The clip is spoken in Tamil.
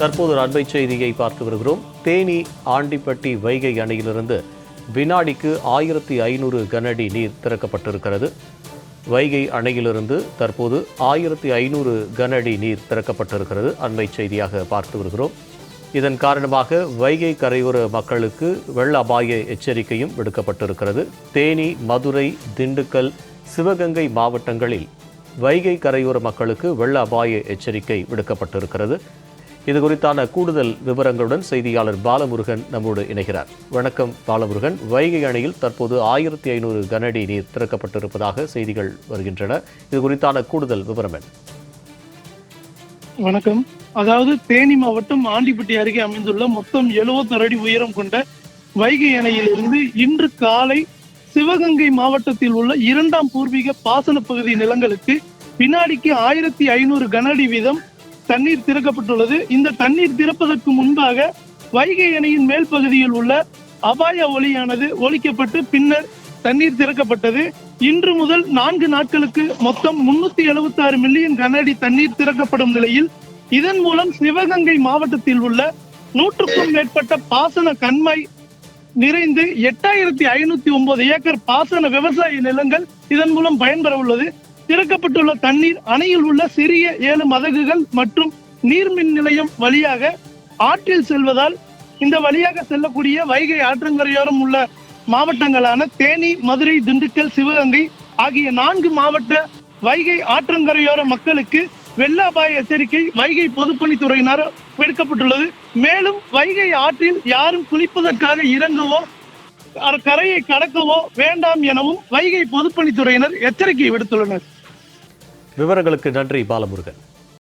தற்போது ஒரு அண்மை செய்தியை பார்த்து வருகிறோம். தேனி ஆண்டிப்பட்டி வைகை அணையிலிருந்து வினாடிக்கு ஆயிரத்தி ஐநூறு கனஅடி நீர் திறக்கப்பட்டிருக்கிறது. வைகை அணையிலிருந்து தற்போது ஆயிரத்தி ஐநூறு கனஅடி நீர் திறக்கப்பட்டிருக்கிறது. அண்மை செய்தியாக பார்த்து வருகிறோம். இதன் காரணமாக வைகை கரையோர மக்களுக்கு வெள்ள அபாய எச்சரிக்கையும் விடுக்கப்பட்டிருக்கிறது. தேனி மதுரை திண்டுக்கல் சிவகங்கை மாவட்டங்களில் வைகை கரையோர மக்களுக்கு வெள்ள அபாய எச்சரிக்கை விடுக்கப்பட்டிருக்கிறது. இது குறித்தான கூடுதல் விவரங்களுடன் செய்தியாளர் பாலமுருகன் நம்மோடு இணைகிறார். வணக்கம் பாலமுருகன். வைகை அணையில் தற்போது ஆயிரத்தி ஐநூறு கனஅடி நீர் திறக்கப்பட்டிருப்பதாக செய்திகள் வருகின்றன. இது குறித்தான கூடுதல் விவரம் என்ன? வணக்கம். அதாவது தேனி மாவட்டம் ஆண்டிப்பட்டி அருகே அமைந்துள்ள மொத்தம் 70 அடி உயரம் கொண்ட வைகை அணையிலிருந்து இன்று காலை சிவகங்கை மாவட்டத்தில் உள்ள இரண்டாம் பூர்வீக பாசன பகுதி நிலங்களுக்கு வினாடிக்கு ஆயிரத்தி ஐநூறு கனஅடி வீதம் தண்ணீர் திறக்கப்பட்டுள்ளது. இந்த தண்ணீர் திறப்பதற்கு முன்பாக வைகை அணையின் மேல் பகுதியில் உள்ள அபாய ஒளியானது ஒலிக்கப்பட்டு பின்னர் தண்ணீர் திறக்கப்பட்டது. இன்று முதல் நான்கு நாட்களுக்கு மொத்தம் முன்னூத்தி எழுபத்தி ஆறு மில்லியன் கனஅடி தண்ணீர் திறக்கப்படும் நிலையில் இதன் மூலம் சிவகங்கை மாவட்டத்தில் உள்ள நூற்றுக்கும் மேற்பட்ட பாசன கண்மாய் நிறைந்து எட்டாயிரத்தி ஐநூத்தி ஒன்பது ஏக்கர் பாசன விவசாய நிலங்கள் இதன் மூலம் பயன்பெற உள்ளது. திறக்கப்பட்டுள்ள தண்ணீர் அணையில் உள்ள சிறிய ஏழு மதகுகள் மற்றும் நீர்மின் நிலையம் வழியாக ஆற்றில் செல்வதால் இந்த வழியாக செல்லக்கூடிய வைகை ஆற்றங்கரையோரம் உள்ள மாவட்டங்களான தேனி மதுரை திண்டுக்கல் சிவகங்கை ஆகிய நான்கு மாவட்ட வைகை ஆற்றங்கரையோர மக்களுக்கு வெள்ள அபாய எச்சரிக்கை வைகை பொதுப்பணித்துறையினர் விடுக்கப்பட்டுள்ளது. மேலும் வைகை ஆற்றில் யாரும் குளிப்பதற்காக இறங்கவோ கரையை கடக்கவோ வேண்டாம் எனவும் வைகை பொதுப்பணித்துறையினர் எச்சரிக்கை விடுத்துள்ளனர். விவரங்களுக்கு நன்றி பாலமுருகன்.